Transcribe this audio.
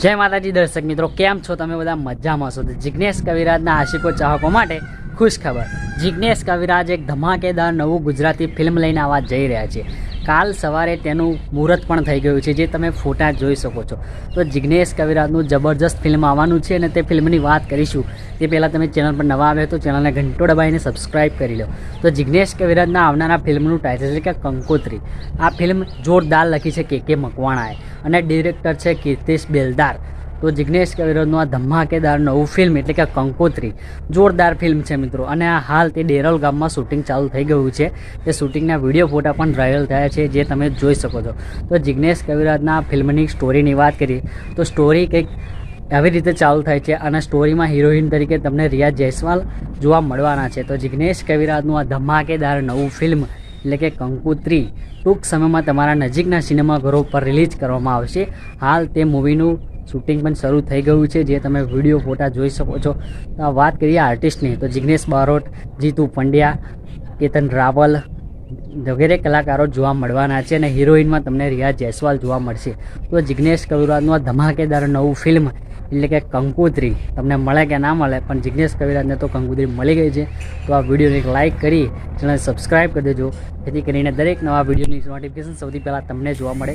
જય માતાજી દર્શક મિત્રો, કેમ છો તમે બધા? મજામાં છો. તો જિજ્ઞેશ કવિરાજના આશિકો ચાહકો માટે ખુશ ખબર જિજ્ઞેશ કવિરાજ એક ધમાકેદાર નવું ગુજરાતી ફિલ્મ લઈને આવવા જઈ રહ્યા છે. કાલ સવારે તેનું મુહૂર્ત પણ થઈ ગયું છે, જે તમે ફોટા જોઈ શકો છો. તો જિજ્ઞેશ કવિરાજનું જબરજસ્ત ફિલ્મ આવવાનું છે અને તે ફિલ્મની વાત કરીશું. તે પહેલાં તમે ચેનલ પર નવા આવ્યા તો ચેનલને ઘંટો દબાવીને સબસ્ક્રાઇબ કરી લો. તો જિજ્ઞેશ કવિરાજના આવનારા ફિલ્મનું ટાઇટલ છે કે કંકોત્રી. આ ફિલ્મ જોરદાર લખી છે કે કે મકવાણાએ અને ડિરેક્ટર છે કીર્તિશ બેલદાર. તો જિજ્ઞેશ કવિરાજનું આ ધમાકેદાર નવું ફિલ્મ એટલે કે કંકોત્રી. જોરદાર ફિલ્મ છે મિત્રો. અને આ હાલ તે ડેરલ ગામમાં શૂટિંગ ચાલુ થઈ ગયું છે. તે શૂટિંગના વીડિયો, ફોટા પણ વાયરલ થયા છે, જે તમે જોઈ શકો છો. તો જિજ્ઞેશ કવિરાજના ફિલ્મની સ્ટોરીની વાત કરીએ, તો સ્ટોરી કંઈક આવી રીતે ચાલુ થાય છે. અને સ્ટોરીમાં હિરોઈન તરીકે તમને રિયા જયસ્વાલ જોવા મળવાના છે. તો જિજ્ઞેશ કવિરાજનું આ ધમાકેદાર નવું ફિલ્મ એટલે કે કંકુત્રી ટૂંક સમયમાં તમારા નજીકના સિનેમાઘરો પર રિલીઝ કરવામાં આવશે. હાલ તે મૂવીનું શૂટિંગ પણ શરૂ થઈ ગયું છે, જે તમે વીડિયો, ફોટા જોઈ શકો છો. તો વાત કરીએ આર્ટિસ્ટની, તો જિગ્નેશ બારોટ, જીતુ પંડ્યા, કેતન રાવલ વગેરે કલાકારો જોવા મળવાના છે અને હિરોઈનમાં તમને રિયા જયસ્વાલ જોવા મળશે. તો જિગ્નેશ કવિરાજનું આ ધમાકેદાર નવું ફિલ્મ, એટલે કે કંકુત્રી, તમને મળે કે ના મળે, પણ જિગ્નેશ કવિરાજને તો કંકુત્રી મળી ગઈ છે. તો આ વિડીયોને એક લાઇક કરી ચેનલ સબસ્ક્રાઈબ કરી દેજો. જેથી કરીને દરેક નવા વિડીયોની નોટિફિકેશન સૌથી પહેલાં તમને જોવા મળે.